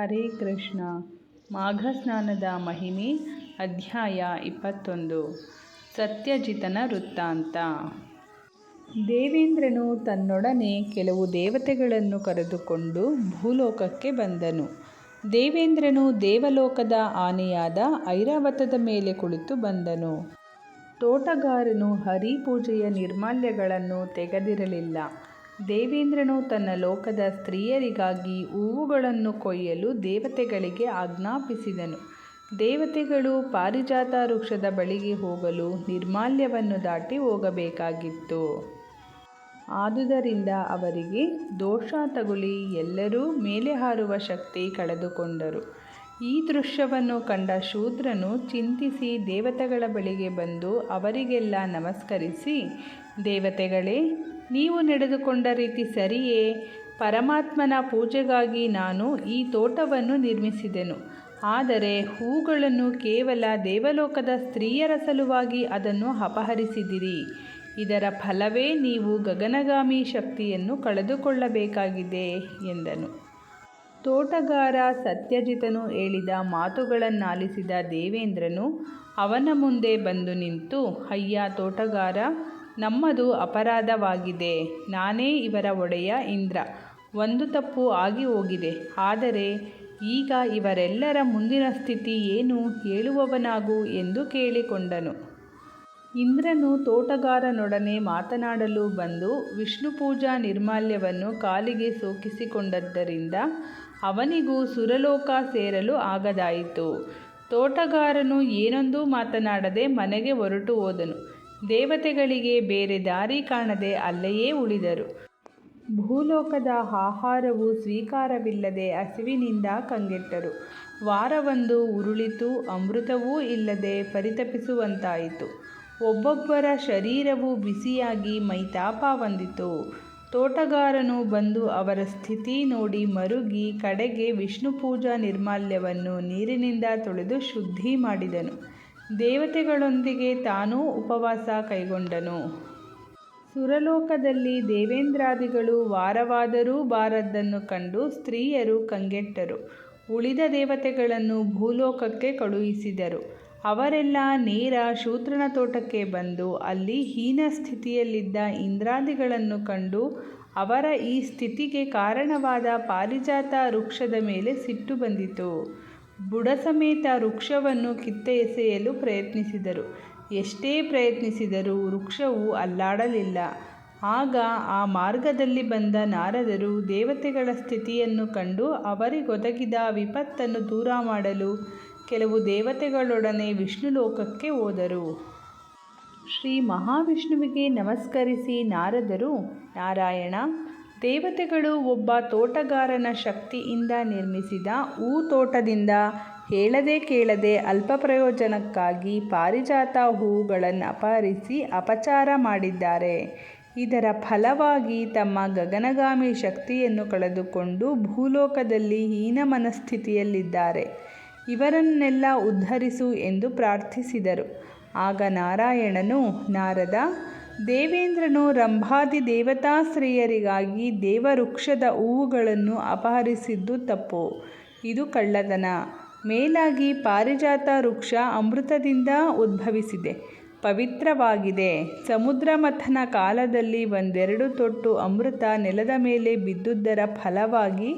ಹರೇ ಕೃಷ್ಣ. ಮಾಘ ಸ್ನಾನದ ಮಹಿಮೆ, ಅಧ್ಯಾಯ ಇಪ್ಪತ್ತೊಂದು. ಸತ್ಯಜಿತನ ವೃತ್ತಾಂತ. ದೇವೇಂದ್ರನು ತನ್ನೊಡನೆ ಕೆಲವು ದೇವತೆಗಳನ್ನು ಕರೆದುಕೊಂಡು ಭೂಲೋಕಕ್ಕೆ ಬಂದನು. ದೇವೇಂದ್ರನು ದೇವಲೋಕದ ಆನೆಯಾದ ಐರಾವತದ ಮೇಲೆ ಕುಳಿತು ಬಂದನು. ತೋಟಗಾರನು ಹರಿಪೂಜೆಯ ನಿರ್ಮಾಲ್ಯಗಳನ್ನು ತೆಗೆದಿರಲಿಲ್ಲ. ದೇವೇಂದ್ರನು ತನ್ನ ಲೋಕದ ಸ್ತ್ರೀಯರಿಗಾಗಿ ಹೂವುಗಳನ್ನು ಕೊಯ್ಯಲು ದೇವತೆಗಳಿಗೆ ಆಜ್ಞಾಪಿಸಿದನು. ದೇವತೆಗಳು ಪಾರಿಜಾತ ವೃಕ್ಷದ ಬಳಿಗೆ ಹೋಗಲು ನಿರ್ಮಾಲ್ಯವನ್ನು ದಾಟಿ ಹೋಗಬೇಕಾಗಿತ್ತು. ಆದುದರಿಂದ ಅವರಿಗೆ ದೋಷ ತಗುಲಿ ಎಲ್ಲರೂ ಮೇಲೆ ಹಾರುವ ಶಕ್ತಿ ಕಳೆದುಕೊಂಡರು. ಈ ದೃಶ್ಯವನ್ನು ಕಂಡ ಶೂದ್ರನು ಚಿಂತಿಸಿ ದೇವತೆಗಳ ಬಳಿಗೆ ಬಂದು ಅವರಿಗೆಲ್ಲ ನಮಸ್ಕರಿಸಿ, ದೇವತೆಗಳೇ ನೀವು ನಡೆದುಕೊಂಡ ರೀತಿ ಸರಿಯೇ? ಪರಮಾತ್ಮನ ಪೂಜೆಗಾಗಿ ನಾನು ಈ ತೋಟವನ್ನು ನಿರ್ಮಿಸಿದೆನು. ಆದರೆ ಹೂಗಳನ್ನು ಕೇವಲ ದೇವಲೋಕದ ಸ್ತ್ರೀಯರ ಸಲುವಾಗಿ ಅದನ್ನು ಅಪಹರಿಸಿದಿರಿ. ಇದರ ಫಲವೇ ನೀವು ಗಗನಗಾಮಿ ಶಕ್ತಿಯನ್ನು ಕಳೆದುಕೊಳ್ಳಬೇಕಾಗಿದೆ ಎಂದನು. ತೋಟಗಾರ ಸತ್ಯಜಿತನು ಹೇಳಿದ ಮಾತುಗಳನ್ನಾಲಿಸಿದ ದೇವೇಂದ್ರನು ಅವನ ಮುಂದೆ ಬಂದು ನಿಂತು, ಅಯ್ಯ ತೋಟಗಾರ ನಮ್ಮದು ಅಪರಾಧವಾಗಿದೆ. ನಾನೇ ಇವರ ಒಡೆಯ ಇಂದ್ರ. ಒಂದು ತಪ್ಪು ಆಗಿ ಹೋಗಿದೆ. ಆದರೆ ಈಗ ಇವರೆಲ್ಲರ ಮುಂದಿನ ಸ್ಥಿತಿ ಏನು ಹೇಳುವವನಾಗು ಎಂದು ಕೇಳಿಕೊಂಡನು. ಇಂದ್ರನು ತೋಟಗಾರನೊಡನೆ ಮಾತನಾಡಲು ಬಂದು ವಿಷ್ಣು ಪೂಜಾ ನಿರ್ಮಾಲ್ಯವನ್ನು ಕಾಲಿಗೆ ಸೋಕಿಸಿಕೊಂಡದ್ದರಿಂದ ಅವನಿಗೂ ಸುರಲೋಕ ಸೇರಲು ಆಗದಾಯಿತು. ತೋಟಗಾರನು ಏನೊಂದೂ ಮಾತನಾಡದೆ ಮನೆಗೆ ಹೊರಟು ಹೋದನು. ದೇವತೆಗಳಿಗೆ ಬೇರೆ ದಾರಿ ಕಾಣದೆ ಅಲ್ಲೆಯೇ ಉಳಿದರು. ಭೂಲೋಕದ ಆಹಾರವು ಸ್ವೀಕಾರವಿಲ್ಲದೆ ಹಸಿವಿನಿಂದ ಕಂಗೆಟ್ಟರು. ವಾರವೊಂದು ಉರುಳಿತು, ಅಮೃತವೂ ಇಲ್ಲದೆ ಪರಿತಪಿಸುವಂತಾಯಿತು. ಒಬ್ಬೊಬ್ಬರ ಶರೀರವು ಬಿಸಿಯಾಗಿ ಮೈತಾಪ ಹೊಂದಿತು. ತೋಟಗಾರನು ಬಂದು ಅವರ ಸ್ಥಿತಿ ನೋಡಿ ಮರುಗಿ ಕಡೆಗೆ ವಿಷ್ಣು ಪೂಜಾ ನಿರ್ಮಾಲ್ಯವನ್ನು ನೀರಿನಿಂದ ತೊಳೆದು ಶುದ್ಧಿ ಮಾಡಿದನು. ದೇವತೆಗಳೊಂದಿಗೆ ತಾನೂ ಉಪವಾಸ ಕೈಗೊಂಡನು. ಸುರಲೋಕದಲ್ಲಿ ದೇವೇಂದ್ರಾದಿಗಳು ವಾರವಾದರೂ ಬಾರದ್ದನ್ನು ಕಂಡು ಸ್ತ್ರೀಯರು ಕಂಗೆಟ್ಟರು. ಉಳಿದ ದೇವತೆಗಳನ್ನು ಭೂಲೋಕಕ್ಕೆ ಕಳುಹಿಸಿದರು. ಅವರೆಲ್ಲ ನೇರ ಶೂತ್ರನ ತೋಟಕ್ಕೆ ಬಂದು ಅಲ್ಲಿ ಹೀನ ಸ್ಥಿತಿಯಲ್ಲಿದ್ದ ಇಂದ್ರಾದಿಗಳನ್ನು ಕಂಡು ಅವರ ಈ ಸ್ಥಿತಿಗೆ ಕಾರಣವಾದ ಪಾರಿಜಾತ ವೃಕ್ಷದ ಮೇಲೆ ಸಿಟ್ಟು ಬಂದಿತು. ಬುಡ ಸಮೇತ ವೃಕ್ಷವನ್ನು ಕಿತ್ತೆ ಎಸೆಯಲು ಪ್ರಯತ್ನಿಸಿದರು. ಎಷ್ಟೇ ಪ್ರಯತ್ನಿಸಿದರೂ ವೃಕ್ಷವು ಅಲ್ಲಾಡಲಿಲ್ಲ. ಆಗ ಆ ಮಾರ್ಗದಲ್ಲಿ ಬಂದ ನಾರದರು ದೇವತೆಗಳ ಸ್ಥಿತಿಯನ್ನು ಕಂಡು ಅವರಿಗೊದಗಿದ ವಿಪತ್ತನ್ನು ದೂರ ಮಾಡಲು ಕೆಲವು ದೇವತೆಗಳೊಡನೆ ವಿಷ್ಣು ಲೋಕಕ್ಕೆ ಹೋದರು. ಶ್ರೀ ಮಹಾವಿಷ್ಣುವಿಗೆ ನಮಸ್ಕರಿಸಿ ನಾರದರು, ನಾರಾಯಣ ದೇವತೆಗಳು ಒಬ್ಬ ತೋಟಗಾರನ ಶಕ್ತಿಯಿಂದ ನಿರ್ಮಿಸಿದ ಹೂ ತೋಟದಿಂದ ಹೇಳದೆ ಕೇಳದೆ ಅಲ್ಪ ಪ್ರಯೋಜನಕ್ಕಾಗಿ ಪಾರಿಜಾತ ಹೂವುಗಳನ್ನು ಅಪಹರಿಸಿ ಅಪಚಾರ ಮಾಡಿದ್ದಾರೆ. ಇದರ ಫಲವಾಗಿ ತಮ್ಮ ಗಗನಗಾಮಿ ಶಕ್ತಿಯನ್ನು ಕಳೆದುಕೊಂಡು ಭೂಲೋಕದಲ್ಲಿ ಹೀನ ಮನಸ್ಥಿತಿಯಲ್ಲಿದ್ದಾರೆ. ಇವರನ್ನೆಲ್ಲ ಉದ್ಧರಿಸು ಎಂದು ಪ್ರಾರ್ಥಿಸಿದರು. ಆಗ ನಾರಾಯಣನು, ನಾರದ ದೇವೇಂದ್ರನು ರಂಭಾದಿ ದೇವತಾ ಸ್ತ್ರೀಯರಿಗಾಗಿ ದೇವವೃಕ್ಷದ ಹೂವುಗಳನ್ನು ಅಪಹರಿಸಿದ್ದು ತಪ್ಪು. ಇದು ಕಳ್ಳತನ. ಮೇಲಾಗಿ ಪಾರಿಜಾತ ವೃಕ್ಷ ಅಮೃತದಿಂದ ಉದ್ಭವಿಸಿದೆ. ಪವಿತ್ರವಾಗಿದೆ. ಸಮುದ್ರ ಮಥನ ಕಾಲದಲ್ಲಿ ಒಂದೆರಡು ತೊಟ್ಟು ಅಮೃತ ನೆಲದ ಮೇಲೆ ಬಿದ್ದುದರ ಫಲವಾಗಿ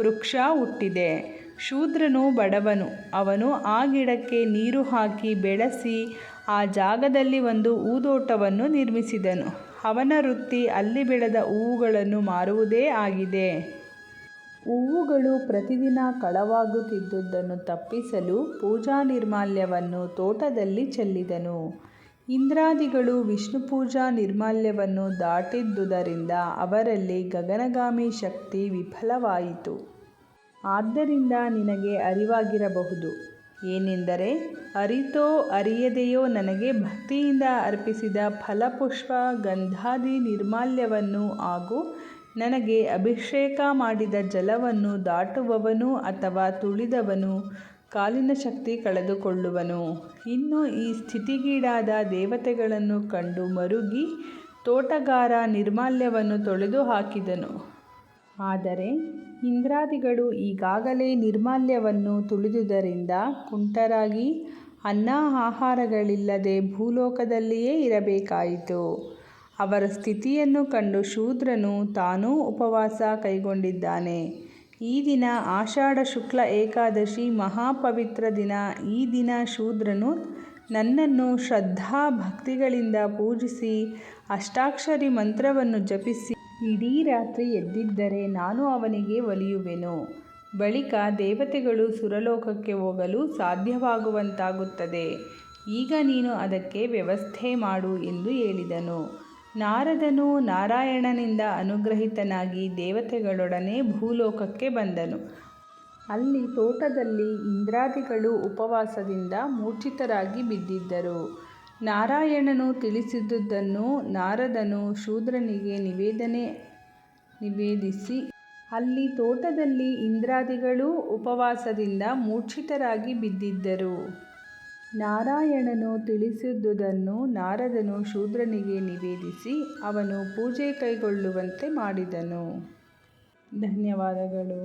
ವೃಕ್ಷ ಹುಟ್ಟಿದೆ. ಶೂದ್ರನು ಬಡವನು. ಅವನು ಆ ಗಿಡಕ್ಕೆ ನೀರು ಹಾಕಿ ಬೆಳೆಸಿ ಆ ಜಾಗದಲ್ಲಿ ಒಂದು ಊದೋಟವನ್ನು ನಿರ್ಮಿಸಿದನು. ಅವನ ವೃತ್ತಿ ಅಲ್ಲಿ ಬೆಳೆದ ಹೂವುಗಳನ್ನು ಮಾರುವುದೇ ಆಗಿದೆ. ಹೂವುಗಳು ಪ್ರತಿದಿನ ಕಳವಾಗುತ್ತಿದ್ದುದನ್ನು ತಪ್ಪಿಸಲು ಪೂಜಾ ನಿರ್ಮಾಲ್ಯವನ್ನು ತೋಟದಲ್ಲಿ ಚೆಲ್ಲಿದನು. ಇಂದ್ರಾದಿಗಳು ವಿಷ್ಣು ಪೂಜಾ ನಿರ್ಮಾಲ್ಯವನ್ನು ದಾಟಿದ್ದುದರಿಂದ ಅವರಲ್ಲಿ ಗಗನಗಾಮಿ ಶಕ್ತಿ ವಿಫಲವಾಯಿತು. ಆದ್ದರಿಂದ ನಿನಗೆ ಅರಿವಾಗಿರಬಹುದು. ಏನೆಂದರೆ, ಅರಿತೋ ಅರಿಯದೆಯೋ ನನಗೆ ಭಕ್ತಿಯಿಂದ ಅರ್ಪಿಸಿದ ಫಲಪುಷ್ಪ ಗಂಧಾದಿ ನಿರ್ಮಾಲ್ಯವನ್ನು ಹಾಗೂ ನನಗೆ ಅಭಿಷೇಕ ಮಾಡಿದ ಜಲವನ್ನು ದಾಟುವವನು ಅಥವಾ ತುಳಿದವನು ಕಾಲಿನ ಶಕ್ತಿ ಕಳೆದುಕೊಳ್ಳುವನು. ಇನ್ನು ಈ ಸ್ಥಿತಿಗೀಡಾದ ದೇವತೆಗಳನ್ನು ಕಂಡು ಮರುಗಿ ತೋಟಗಾರ ನಿರ್ಮಾಲ್ಯವನ್ನು ತೊಳೆದು ಹಾಕಿದನು ಆದರೆ ಇಂದ್ರಾದಿಗಳು ಈಗಾಗಲೇ ನಿರ್ಮಾಲ್ಯವನ್ನು ತುಳಿದುದರಿಂದ ಕುಂಟರಾಗಿ ಅನ್ನ ಆಹಾರಗಳಿಲ್ಲದೆ ಭೂಲೋಕದಲ್ಲಿಯೇ ಇರಬೇಕಾಯಿತು. ಅವರ ಸ್ಥಿತಿಯನ್ನು ಕಂಡು ಶೂದ್ರನು ತಾನೂ ಉಪವಾಸ ಕೈಗೊಂಡಿದ್ದಾನೆ. ಈ ದಿನ ಆಷಾಢ ಶುಕ್ಲ ಏಕಾದಶಿ ಮಹಾಪವಿತ್ರ ದಿನ. ಈ ದಿನ ಶೂದ್ರನು ನನ್ನನ್ನು ಶ್ರದ್ಧಾ ಭಕ್ತಿಗಳಿಂದ ಪೂಜಿಸಿ ಅಷ್ಟಾಕ್ಷರಿ ಮಂತ್ರವನ್ನು ಜಪಿಸಿ ಇಡೀ ರಾತ್ರಿ ಎದ್ದಿದ್ದರೆ ನಾನು ಅವನಿಗೆ ಒಲಿಯುವೆನು. ಬಳಿಕ ದೇವತೆಗಳು ಸುರಲೋಕಕ್ಕೆ ಹೋಗಲು ಸಾಧ್ಯವಾಗುವಂತಾಗುತ್ತದೆ. ಈಗ ನೀನು ಅದಕ್ಕೆ ವ್ಯವಸ್ಥೆ ಮಾಡು ಎಂದು ಹೇಳಿದನು. ನಾರದನು ನಾರಾಯಣನಿಂದ ಅನುಗ್ರಹಿತನಾಗಿ ದೇವತೆಗಳೊಡನೆ ಭೂಲೋಕಕ್ಕೆ ಬಂದನು. ಅಲ್ಲಿ ತೋಟದಲ್ಲಿ ಇಂದ್ರಾದಿಗಳು ಉಪವಾಸದಿಂದ ಮೂರ್ಛಿತರಾಗಿ ಬಿದ್ದಿದ್ದರು. ನಾರಾಯಣನು ತಿಳಿಸಿದುದನ್ನು ನಾರದನು ಶೂದ್ರನಿಗೆ ನಿವೇದನೆ ನಿವೇದಿಸಿ, ಅಲ್ಲಿ ತೋಟದಲ್ಲಿ ಇಂದ್ರಾದಿಗಳು ಉಪವಾಸದಿಂದ ಮೂರ್ಛಿತರಾಗಿ ಬಿದ್ದಿದ್ದರು. ನಾರಾಯಣನು ತಿಳಿಸಿದುದನ್ನು ನಾರದನು ಶೂದ್ರನಿಗೆ ನಿವೇದಿಸಿ, ಅವನು ಪೂಜೆ ಕೈಗೊಳ್ಳುವಂತೆ ಮಾಡಿದನು. ಧನ್ಯವಾದಗಳು.